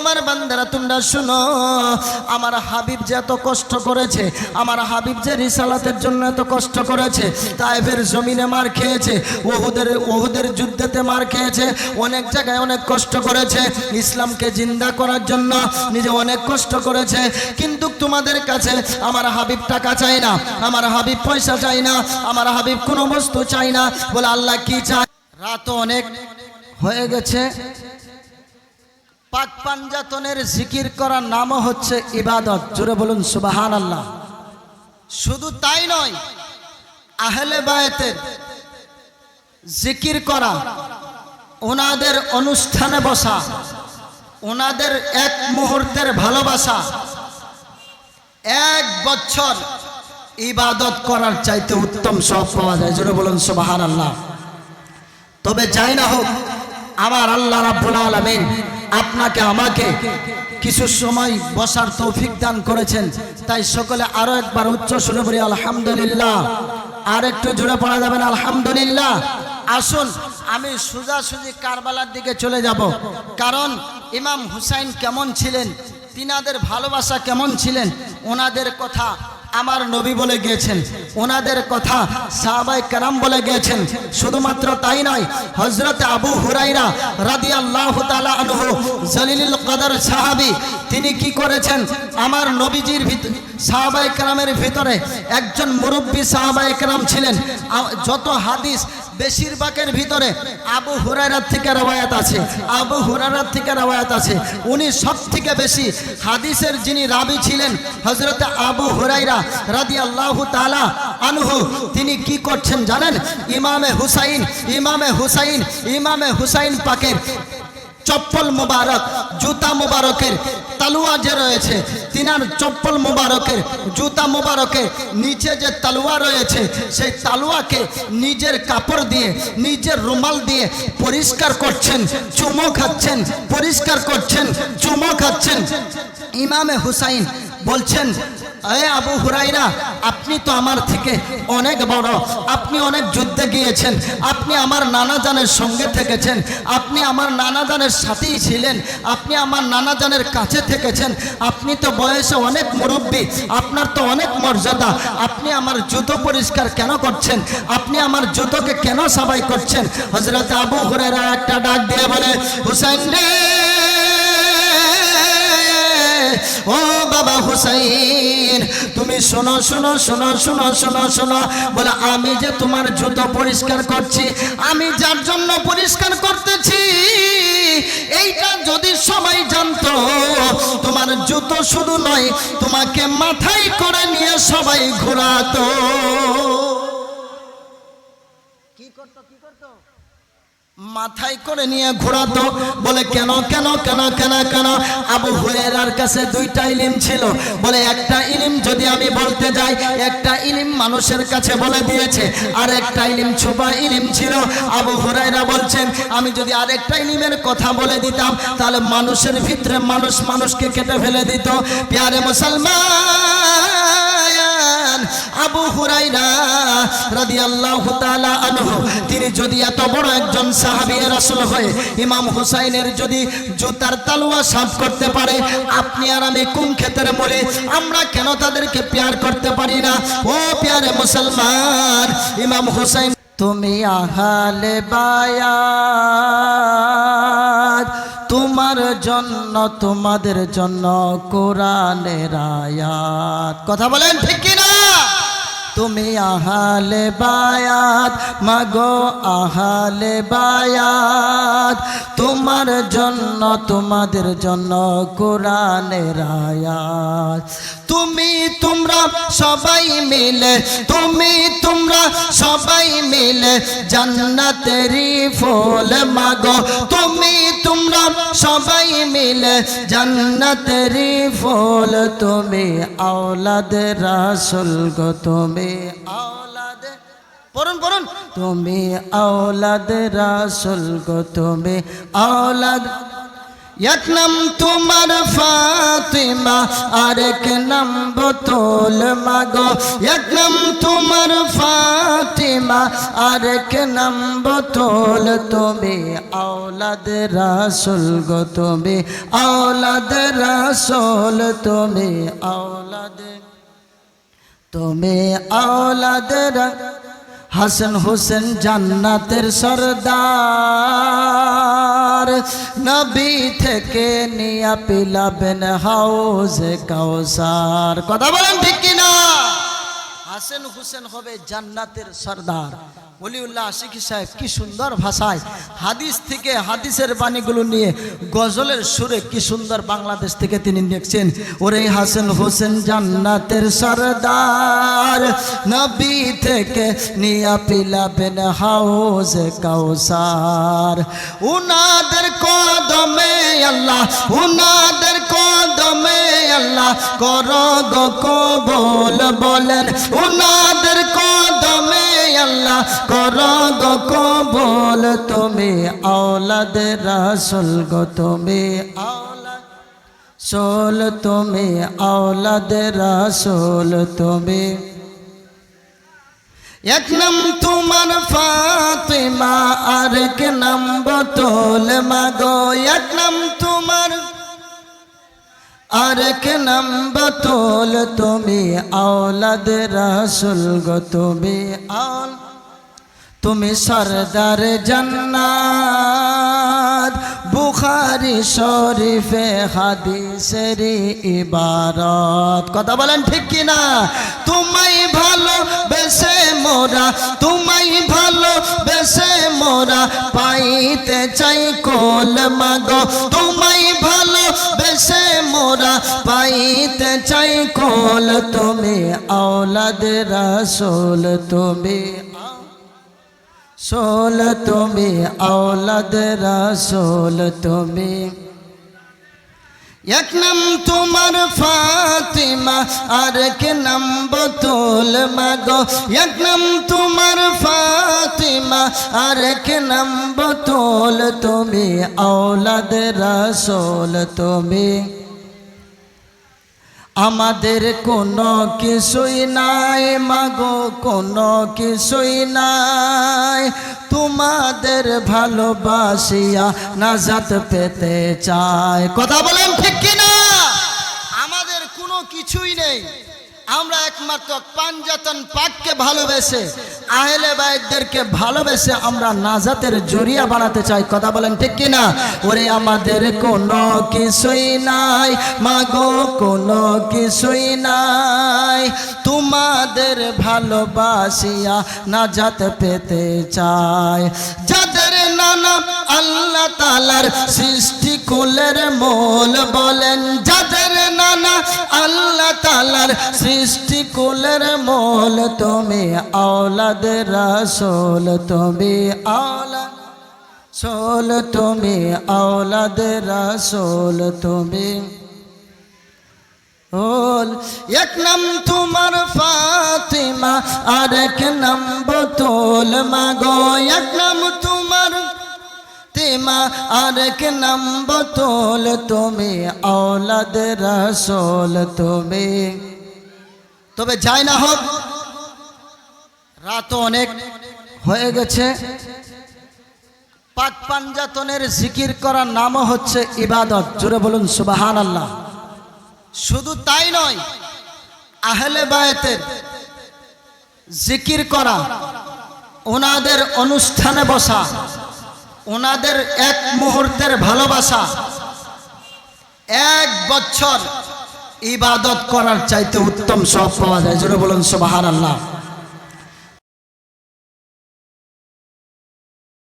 আমার বান্দারা, তোমরা শুনো। আমার হাবিব যে এত কষ্ট করেছে, আমার হাবিব যে রিসালাতের জন্য এত কষ্ট করেছে তাইফের জমিনে মার খেয়েছে ওহুদের ওহুদের যুদ্ধেতে মার খেয়েছে, অনেক জায়গায় অনেক কষ্ট করেছে, ইসলামকে জিন্দা করার জন্য নিজে অনেক কষ্ট করেছে, কিন্তু তোমাদের কাছে আমার হাবিব টাকা চাই না, আমার হাবিব পয়সা চাই না, আমার হাবিব কোনো বস্তু চাই না, বলে আল্লাহ কি চায়? রাত অনেক হয়ে গেছে পাক পাঞ্জাতনের জিকির করার নামও হচ্ছে ইবাদত। জোরে বলুন সুবাহান আল্লাহ শুধু তাই নয়, আহলে বায়েতের জিকির করা, ওনাদের অনুষ্ঠানে বসা, ওনাদের এক মুহূর্তের ভালোবাসা, এক বছর ইবাদত করার চাইতে উত্তম সব পাওয়া যায়। জোরে বলুন সুবাহান আল্লাহ তবে যাই না হোক আমার আল্লাহ রাব্বুল আলামিন আপনাকে, আমাকে কিছু সময় বসার তৌফিক দান করেছেন। তাই সকলে আরও একবার উচ্চ সুরে বলি, আলহামদুলিল্লাহ। আর একটু জুড়ে পড়া যাবেন আলহামদুলিল্লাহ। আসুন, আমি সোজাসুজি কারবালার দিকে চলে যাব। কারণ ইমাম হুসাইন কেমন ছিলেন, তিনাদের ভালোবাসা কেমন ছিলেন, ওনাদের কথা আমার নবী বলে গিয়েছেন, ওনাদের কথা সাহাবাই কারাম বলে গিয়েছেন। শুধুমাত্র তাই নয় হজরত আবু হুরাইরা রাদি আল্লাহ জলিল কদর সাহাবি, তিনি কি করেছেন? আমার নবীজির ভিতরে সাহাবাই কালামের ভিতরে একজন মুরব্বী সাহাবাই কালাম ছিলেন। যত হাদিস বেশিরভাগের ভিতরে আবু হুরাইরার থেকে রবায়াত আছে। আবু হুরাইরার থেকে রবায়াত আছে। উনি সব থেকে বেশি হাদিসের যিনি রাবি ছিলেন হজরত আবু হুরাইরা রাদি আল্লাহ তালা আনহু, তিনি কি করছেন জানেন? ইমামে হুসাইন ইমামে হুসাইন ইমামে হুসাইন পাকের চপ্পল মুবারক, জুতা মুবারকের তালুয়া যে রয়েছে, তিনার চপ্পল মুবারকের, জুতা মুবারকের নিচে যে তালুয়া রয়েছে, সেই তালুয়াকে নিজের কাপড় দিয়ে, নিজের রুমাল দিয়ে পরিষ্কার করছেন, চুমো খাচ্ছেন, পরিষ্কার করছেন, চুমো খাচ্ছেন। ইমামে হুসাইন বলছেন আবু হুরাইরা, আপনি তো আমার থেকে অনেক বড়। আপনি অনেক যুদ্ধে গিয়েছেন। আপনি আমার নানা জানের সঙ্গে থেকেছেন। আপনি আমার নানা জানের সাথেই ছিলেন। আপনি আমার নানা জানের কাছে থেকেছেন। আপনি তো বয়সে অনেক মুরব্বী। আপনার তো অনেক মর্যাদা। আপনি আমার জুতো পরিষ্কার কেন করছেন? আপনি আমার জুতোকে কেন সাবাই করছেন? হজরত আবু হুরাইরা একটা ডাক দিয়ে বলে, হুসাইন রে ও বাবা হুসাইন, তুমি শোনো শোনো শোনো শোনো শোনো শোনো। বলে, আমি যে তোমার জুতো পরিষ্কার করছি, আমি যার জন্য পরিষ্কার করতেছি, এইটা যদি সবাই জানতো, তোমার জুতো শুধু নয়, তোমাকে মাথায় করে নিয়ে সবাই ঘোরাতো। কি করতো কি করতো? মাথায় করে নিয়ে ঘোরাতো। বলে, কেন কেন কেন কেন কেন? আবু হুরেরার কাছে দুইটা ইলিম ছিল। বলে, একটা ইলিম যদি আমি বলতে যাই, একটা ইলিম মানুষের কাছে বলে দিয়েছে, আর একটা ইলিম ছোপা ইলিম ছিল। আবু হুরাইরা বলছেন, আমি যদি আরেকটা ইলিমের কথা বলে দিতাম, তাহলে মানুষের ভিতরে মানুষ মানুষকে কেটে ফেলে দিত। প্যারে মুসলমান! আবু হুরাইরা রাদিয়াল্লাহু তাআলা আনহু, তিনি যদি এত বড় একজন সাহাবী রাসূল হয়ে, ইমাম হুসাইনের যদি জুতার তালুয়া সাফ করতে পারে, আপনি আর আমি কোন ক্ষেত্রে বলি আমরা কেন তাদেরকে প্যার করতে পারি না? ও প্যারে মুসলমান, ইমাম হুসাইন, তুমি আহালে বায়াত, তোমার জন্য, তোমাদের জন্য কোরআনের আয়াত। কথা বলেন ঠিক কি না তুমি আহালে বায়াত, মাগো আহালে বায়াত। তোমার জন্য, তোমাদের জন্য কোরআনের আয়াত। তুমি তোমরা সবাই মিলে, তুমি তোমরা সবাই মিলে জান্নাতেরই ফুল মাগো তুমি তোমরা সবাই মিলে জান্নাতেরই ফুল তুমি আওলাদ রাসুল গো তুমি আওলাদ পড়ুন পড়ুন তুমি আওলাদ রাসুল গো তুমি আওলাদ এক নাম তোমার ফাতিমা আর এক নাম বোতল মাগো এক নাম তোমার ফাতিমা, আর এক নাম বোতল তুমি আওলাদ রাসুল গো তুমি আওলাদ রাসুল তুমি আওলাদ তুমি আওলাদ হাসান হোসেন জান্নাতের সরদার। নবী থেকে নিয়া পিলাবেন হাউজে কাউসার। কথা বলেন ঠিক কিনা? হাসান হোসেন হবে জান্নাতের সর্দার। ওলিউল্লাহ আশিকি সাহেব, কি সুন্দর ভাষায় হাদিস থেকে হাদিসের বাণীগুলো নিয়ে গজলের সুরে কি সুন্দর বাংলাদেশ থেকে তিনি দেখছেন। ওরে হাসান হোসেন জান্নাতের সরদার, নবী থেকে নিয়া পিলাবেন হাউজ কাউসার। উনাদের কদমে আল্লাহ, উনাদের কদমে আল্লাহ কর গো কবল বলেন। উনাদের কদমে আল্লাহ কর গো কবল। তুমি আওলাদ রাসুল গো, তুমি সোল তুমি আওলাদ রাসুল, তুমি এক নাম তোমার ফাতিমা আর এক নাম বোতল মাগো। এক নাম তোমার আর এক নাম বোতল তুমি, আওলাদ রাসুল গো তুমি আল তুমি সরদার জান্নাত। বুখারি শরীফে হাদিসের ইবারত। কথা বলেন ঠিক কি না তোমাই ভালো বেসে মোরা তোমাই ভালো বেসে মোরা পাইতে চাই কোল মাগো তোমাই বেসে মোরা পাইতে চাই কল তুমি আওলাদ রাসোল তুমি সোল তুমি আওলাদ রাসোল তুমি এক নাম তোমার ফাতিমা, আর এক নাম বতুল মাগো। এক নাম তোমার ফাতিমা, আর এক নাম বতুল। তুমি আওলাদ রাসোল, তুমি আমাদের কোনো কিছুই নাই, মাগো কোনো কিছুই নাই। তোমাদের ভালোবাসিয়া নাজাত পেতে চায় কথা বলেন ঠিক কিনা? আমাদের কোনো কিছুই নেই। আমরা একমাত্র পাঞ্জাতন পাককে ভালোবেসে, আহলে বাইকদেরকে ভালোবেসে আমরা নাজাতের জরিয়া বানাতে চাই। কথা বলেন ঠিক কিনা? ওরে আমাদের কোনো কিছুই নাই, মাগো কোনো কিছুই নাই। তোমাদের ভালোবাসিয়া নাজাত পেতে চাই। যাদের নানা আল্লাহ তালার সৃষ্টি কুলের মোল বলেন, যাদের তালার সৃষ্টি কুলের মোল, তুমি আওলাদ রাসোল, তুমি আওলাদ সোল, তুমি আওলাদ রাসোল, তুমি এক নাম তোমার ফাতিমা আর এক নাম বোতল মাগো। এক নাম তোমার তিমা আর এক নাম বোতল তুমি আওলাদ রাসোল তুমি। তবে যাই না হোক রাত অনেক হয়ে গেছে। পাক পাঞ্জাতনের জিকির করার নামও হচ্ছে ইবাদত। জুড়ে বলুন সুবাহান আল্লাহ শুধু তাই নয়, আহলে বায়েতের জিকির করা ওনাদের অনুষ্ঠানে বসা ওনাদের এক মুহূর্তের ভালোবাসা। এক বছর ইবাদত করার চাইতে উত্তম সব পাওয়া যায়। জোরে বলুন সুবাহান আল্লাহ